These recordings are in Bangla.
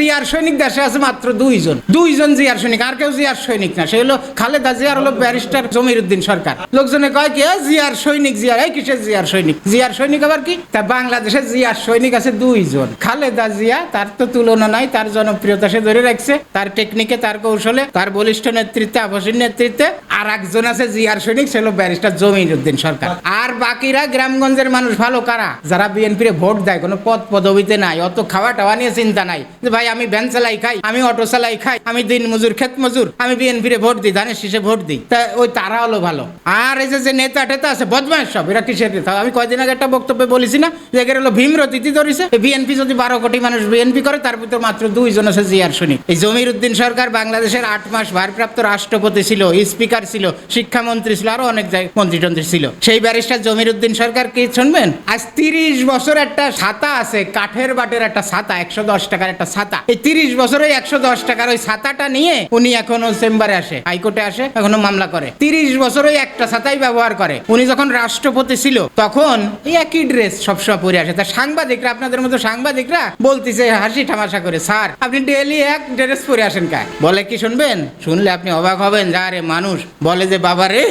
জিয়ার সৈনিক দেশে আছে মাত্র দুইজন। দুইজন জিয়ার সৈনিক, আর কেউ জিয়ার সৈনিক না। সে হলো খালেদা জিয়ার হলো ব্যারিস্টার জমির উদ্দিন সরকার। লোকজনে কয় কি জিয়ার সৈনিক, জিয়ার, এই কিসের জিয়ার সৈনিক? জিয়ার সৈনিক আবার কি? তা বাংলাদেশে জিয়ার সৈনিক আছে দুইজন। খালেদা জিয়া, তার তো তুলনা নাই, তার জনপ্রিয়তা সে ধরে রাখছে। তার টেকনিকে তার কৌশলে, তার বলিষ্ঠ নেতৃত্বে আবাসীর নেতৃত্বে। আর একজন আছে জিয়ার সৈনিক, সে হলো ব্যারিস্টার জমির উদ্দিন সরকার। আর বাকিরা গ্রামগঞ্জের মানুষ ভালো কারা? যারা বিএনপির ভোট দেয়, কোনো পদ পদবিতে নাই, অত খাওয়া টাওয়া নিয়ে চিন্তা নাই যে ভাই আমি ভ্যান চালাই খাই, আমি অটো চালাই খাই, আমি দিন মজুর, ক্ষেত মজুর, আমি বিএনপির ভোট দিই, ধানের শীষে ভোট দিই। তা ওই তারা হলো ভালো। আর এই যে নেতা টেতা আছে বদমাস সব, এরা কিসের নেতা? আমি কয়দিন আগে একটা বক্তব্যে বলেছি না, যে এদের হলো ভীমরতিথি ধরেছে। বিএনপি যদি বারো কোটি মানুষ বিএনপি করে, তার ভিতর মাত্র দুইজন আছে জিয়ার সৈনিক। এই জমির উদ্দিন সরকার বাংলাদেশের আট মাস ভারপ্রাপ্ত রাষ্ট্রপতি ছিল, স্পিকার ছিল, শিক্ষামন্ত্রী ছিল, আরও অনেক জায়গায় মন্ত্রীটন্ত্রী ছিল। সেই ব্যারিস্টার জমির উদ্দিন সরকার কি শুনবেন? আজ তিরিশ বছর একটা ছাতা আছে, কাঠের বাটের একটা ছাতা, একশো দশ টাকার একটা ছাতা। এই তিরিশ বছরে একশো দশ টাকার ওই ছাতাটা নিয়ে উনি এখনও চেম্বারে আসে, হাইকোর্টে আসে, এখনও মামলা করে। তিরিশ বছর ওই একটা ছাতাই ব্যবহার করে। উনি যখন রাষ্ট্রপতি ছিল, তখন এই একই ড্রেস সবসময় পরে আসে। তা সাংবাদিকরা, আপনাদের মতো সাংবাদিকরা বলতেছে, হাসি ঠামাশা করে, স্যার, আপনি ডেলি এক ড্রেস পরে আসেন কায় বলে কি শুনবেন? শুনলে আপনি অবাক হবেন, যা রে, মানুষ বলে যে, বাবা রে,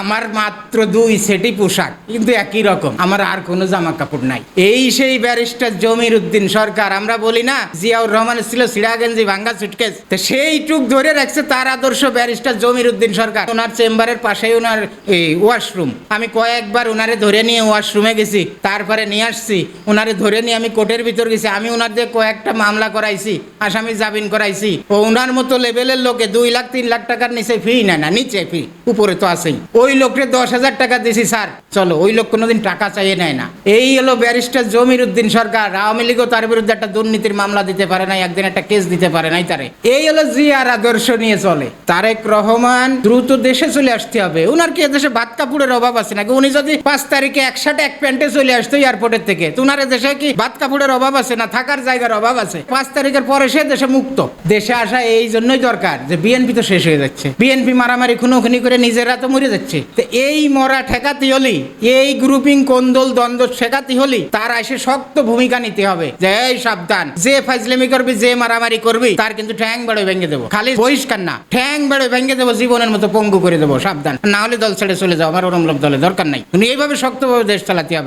আমার মাত্র দুই সেটি পোশাক, কিন্তু একই রকম, আমার আর কোনো জামা কাপড় নাই। এই সেই ব্যারিস্টার জমির উদ্দিন সরকার, আমরা বলি না, জিয়াউর রহমান ছিল সিড়া গেঞ্জি ভাঙ্গা সুটকেস তো সেইটুক ধরে রাখছে তার আদর্শ ব্যারিস্টার জমির উদ্দিন সরকার। ওনার চেম্বারের পাশেই ওনার এই ওয়াশরুম আমি কয়েকবার ওনারে ধরে নিয়ে ওয়াশরুমে গেছি, তারপরে নিয়ে আসছি, ওনারে ধরে নিয়ে আমি কোর্টের ভিতর গেছি। আমি ওনার দিয়ে কয়েকটা মামলা করাইছি, আসামি জামিন করাইছি। ও ওনার মতো লেভেলের লোকে দুই লাখ, তিন লাখ টাকার নিচে ফি নেয় না, নিচে ফি উপরে তো আছেই। ওই লোককে দশ হাজার টাকা দিছি, স্যার। চলো, ওই লোক কোনোদিন টাকা চাইয়ে নেয় না। এই হলো ব্যারিস্টার জমির উদ্দিন সরকার। আওয়ামী লীগও তার বিরুদ্ধে একটা দুর্নীতির মামলা দিতে পারে নাই, একদিন একটা কেস দিতে পারে নাই তারে। এই হলো জিয়ার আদর্শ নিয়ে চলে। তারেক রহমান দ্রুত দেশে চলে আসতে হবে। উনার কি দেশে ভাত কাপড়ের অভাব আছে নাকি? উনি যদি পাঁচ তারিখে একসাথে এক প্যান্টে চলে আসতো এয়ারপোর্টের থেকে, তো উনার দেশে কি ভাত কাপড়ের অভাব আছে না থাকার জায়গার অভাব আছে? পাঁচ তারিখের পরে সে দেশে মুক্ত। দেশে আসা এই জন্যই দরকার যে বিএনপি তো শেষ হয়ে যাচ্ছে। বিএনপি মারামারি খুনোখুনি করে নিজেরা তো মরে যাচ্ছে। তো এই মরা ঠেকাতে হলি, এই গ্রুপিং কোন্দল, দ্বন্দ্ব ঠেকাতে হলি, তার এসে শক্ত ভূমিকা নিতে হবে। যে এই সাবধান, যে ফাজলেমি করবি, যে মারামারি করবি, তার কিন্তু ঠ্যাং বেড়ে ভেঙে দেবো। খালি বহিষ্কার না, ঠ্যাং বেড়ে ভেঙে দেবো, জীবনের মতো পঙ্গু করে দেবো, সাবধান। না হলে দল ছেড়ে চলে যাও, আমার ওরম লোক দলে দরকার নাই। এইভাবে শক্তভাবে দেশ চালাতে হবে।